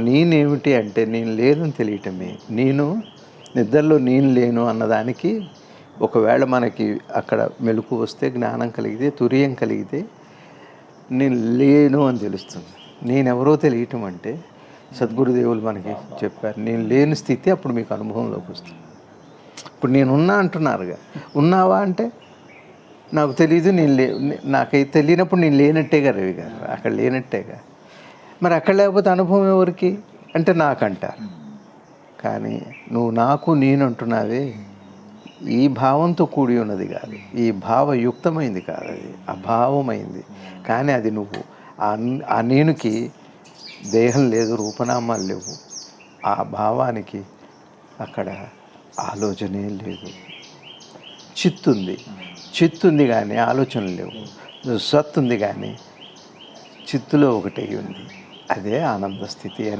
నేనేమిటి అంటే నేను లేదని తెలియటమే. నేను నిద్రలో నేను లేను అన్నదానికి ఒకవేళ మనకి అక్కడ మెలకు వస్తే జ్ఞానం కలిగితే తుర్యం కలిగితే నేను లేను అని తెలుస్తుంది. నేనెవరో తెలియటం అంటే సద్గురుదేవులు మనకి చెప్పారు నేను లేని స్థితి అప్పుడు మీకు అనుభవంలోకి వస్తుంది. ఇప్పుడు నేను ఉన్నా అంటున్నారుగా. ఉన్నావా? అంటే నాకు తెలియదు నేను లే నాకైతే తెలియనప్పుడు నేను లేనట్టేగా రవి గారు అక్కడ లేనట్టేగా. మరి అక్కడ లేకపోతే అనుభవం ఎవరికి? అంటే నాకంటారు కానీ నువ్వు నాకు నేను అంటున్నావే ఈ భావంతో కూడి ఉన్నది కాదు. ఈ భావయుక్తమైంది కాదు అది. అభావమైంది. కానీ అది నువ్వు ఆ ఆ నేనుకి దేహం లేదు రూపనామాలు లేవు. ఆ భావానికి అక్కడ ఆలోచనే లేదు. చిత్తుంది. చిత్తుంది కానీ ఆలోచనలు లేవు. సత్ ఉంది కానీ చిత్తులో ఒకటి ఉంది. అదే ఆనంద స్థితి అని